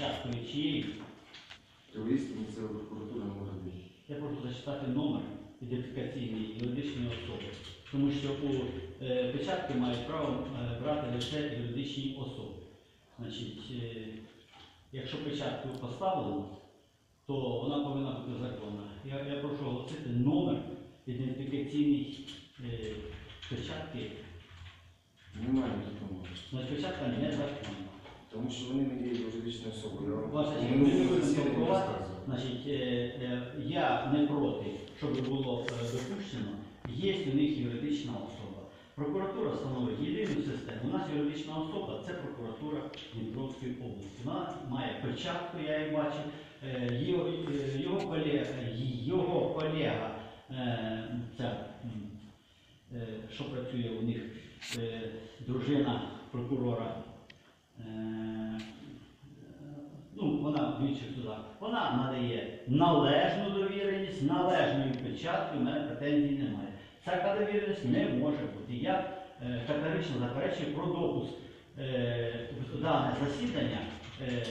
печаткою чиєю. Юрист місцева прокуратура може бути. Я прошу зачитати номер ідентифікаційної юридичної особи, тому що у е, печатки мають право е, брати лише юридичні особи. Значить, е, якщо печатку поставлено, то вона повинна бути законна. Я, я прошу оголосити номер ідентифікаційної е, печатки. Немає такого. Значить, печатка незаконна. Тому що вони не є юридичною особою. Я вам Ваша спілкуватися. розказував. Значить, е, е, я не проти, щоб було е, допущено, є у них юридична особа. Прокуратура становить єдину систему. У нас юридична особа це прокуратура Дніпровської області. Вона має печатку, я її бачив. Е, Його, колега, його колега е, ця, е, що працює у них, дружина прокурора. В судах, вона надає належну довіреність, належної печатки, в мене претензій немає. Така довіреність не може бути. Я е, категорично заперечую про допуск е, дане засідання е,